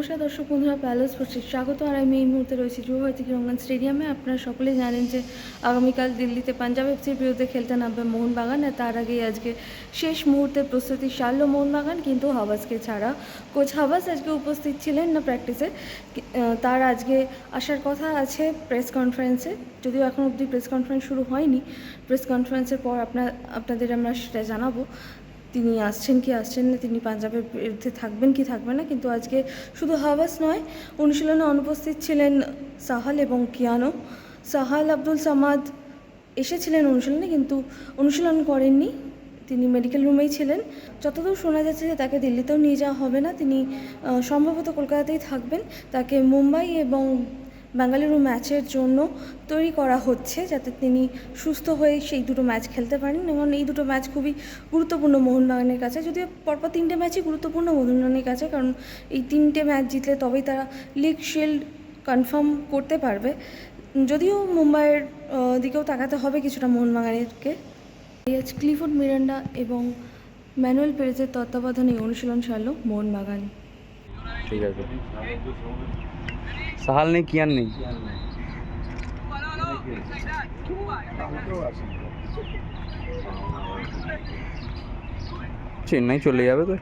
নমস্কার দর্শক বন্ধুরা, প্যালেস স্পোর্টসে স্বাগত, আর আমি এই মুহূর্তে রয়েছি যুবভারতী ক্রীড়াঙ্গন স্টেডিয়ামে। আপনারা সকলেই জানেন যে আগামীকাল দিল্লিতে পাঞ্জাব এফসির বিরুদ্ধে খেলতে নামবে মোহনবাগান, আর তার আগেই আজকে শেষ মুহূর্তে প্রস্তুতি সারল মোহনবাগান। কিন্তু হাবাসকে ছাড়া কোচ হাবাস আজকে উপস্থিত ছিলেন না প্র্যাকটিসে। তার আজকে আসার কথা আছে প্রেস কনফারেন্সে। যদিও এখন অবধি প্রেস কনফারেন্স শুরু হয়নি। প্রেস কনফারেন্সের পর আপনার আপনাদের আমরা সেটা জানাব। তিনি আসছেন কি আসছেন না, তিনি পাঞ্জাবের বিরুদ্ধে থাকবেন কি থাকবেন না, কিন্তু আজকে শুধু হাবাস নয়, অনুশীলনে অনুপস্থিত ছিলেন সাহাল এবং কিয়ানো। সাহাল আব্দুল সামাদ এসেছিলেন অনুশীলনে, কিন্তু অনুশীলন করেননি। তিনি মেডিকেল রুমেই ছিলেন। যতদূর শোনা যাচ্ছে যে তাকে দিল্লিতেও নিয়ে যাওয়া হবে না, তিনি সম্ভবত কলকাতাতেই থাকবেন। তাকে মুম্বাই এবং বেঙ্গালুরু ম্যাচের জন্য তৈরি করা হচ্ছে যাতে তিনি সুস্থ হয়ে সেই দুটো ম্যাচ খেলতে পারেন এবং এই দুটো ম্যাচ খুবই গুরুত্বপূর্ণ মোহনবাগানের কাছে। যদিও পরপর তিনটে ম্যাচই গুরুত্বপূর্ণ মোহনবাগানের কাছে, কারণ এই তিনটে ম্যাচ জিতলে তবেই তারা লিগ শিল্ড কনফার্ম করতে পারবে। যদিও মুম্বাইয়ের দিকেও তাকাতে হবে কিছুটা মোহনবাগানেরকে ক্লিফোর্ড মিরান্ডা এবং ম্যানুয়েল পেরেজের তত্ত্বাবধানে অনুশীলন সারল মোহনবাগান। ঠিক আছে সাহাল নেই কিয়ান নেই চেন্নাই চলে যাবে তো